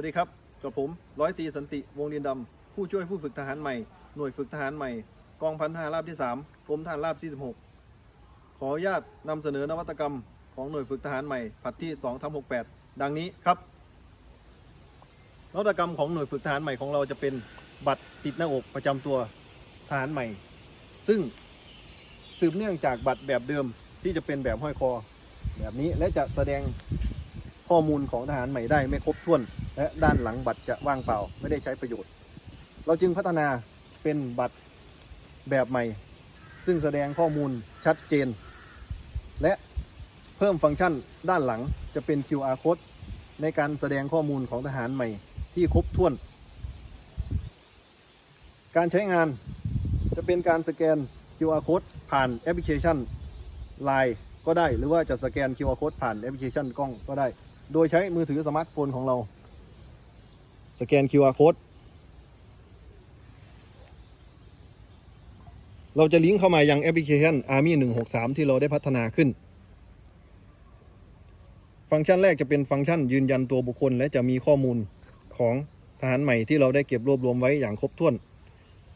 วัสดีครับกับผมร้อยตีสันติวงศ์ดินดำผู้ช่วยผู้ฝึกทหารใหม่ หน่วยฝึกทหารใหม่ กองพันทหารราบที่ 3กรมทหารราบที่16 ขออนุญาตนำเสนอนวัตกรรมของหน่วยฝึกทหารใหม่ผัดที่2ทับ68 ดังนี้ครับ นวัตกรรมของหน่วยฝึกทหารใหม่ของเราจะเป็นบัตรติดหน้าอกประจำตัวทหารใหม่ ซึ่งสืบเนื่องจากบัตรแบบเดิมที่จะเป็นแบบห้อยคอ แบบนี้และจะแสดง ข้อมูลของทหารใหม่ได้ไม่ครบถ้วน และด้านหลังบัตรจะว่างเปล่า ไม่ได้ใช้ประโยชน์ เราจึงพัฒนาเป็นบัตรแบบใหม่ ซึ่งแสดงข้อมูลชัดเจน และเพิ่มฟังก์ชันด้านหลังจะเป็น QR code ในการแสดงข้อมูลของทหารใหม่ที่ครบถ้วน การใช้งานจะเป็นการสแกน QR code ผ่านแอปพลิเคชัน Line ก็ได้ หรือว่าจะสแกน QR code ผ่านแอปพลิเคชันกล้องก็ได้ โดยใช้มือถือสมาร์ทโฟนของเรา สแกน QR code เราจะลิงก์เข้ามายังแอปพลิเคชัน Army 163 ที่เราได้พัฒนาขึ้น ฟังก์ชันแรกจะเป็นฟังก์ชันยืนยันตัวบุคคล และจะมีข้อมูลของทหารใหม่ที่เราได้เก็บรวบรวมไว้อย่างครบถ้วน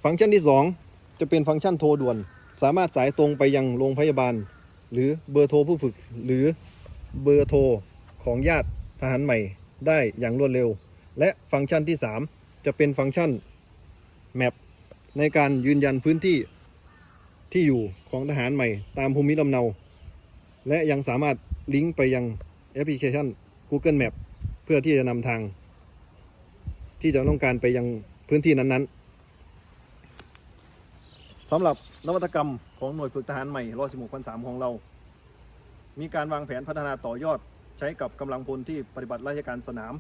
ฟังก์ชันที่ 2 จะเป็นฟังก์ชันโทรด่วน สามารถสายตรงไปยังโรงพยาบาล หรือเบอร์โทรผู้ฝึก หรือเบอร์โทร ของญาติทหารใหม่ได้อย่างรวดเร็ว และฟังก์ชันที่ 3 จะเป็นฟังก์ชัน Map ในการยืนยันพื้นที่ที่อยู่ของทหารใหม่ ตามภูมิลำเนา และยังสามารถลิงก์ไปยังแอปพลิเคชัน Google Map เพื่อที่จะนำทาง ที่จะต้องการไปยังพื้นที่นั้นๆสำหรับนวัตกรรมของหน่วยฝึกทหารใหม่ร16พัน3ของเรา มีการวางแผนพัฒนาต่อยอด ช้กับกำลังพลที่ปฏิบัติราชการสนาม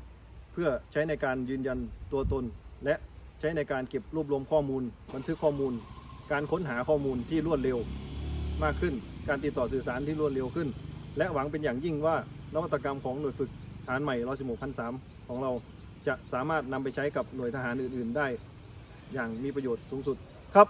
เพื่อใช้ในการยืนยันตัวตน และใช้ในการเก็บรวบรวมข้อมูล บันทึกข้อมูล การค้นหาข้อมูลที่รวดเร็ว มากขึ้น การติดต่อสื่อสารที่รวดเร็วขึ้น และหวังเป็นอย่างยิ่งว่านวัตกรรมของหน่วยฝึกทหารใหม่116พัน3ของเราจะสามารถนำไปใช้กับหน่วยทหารอื่น ๆ ได้ อย่างมีประโยชน์สูงสุดครับ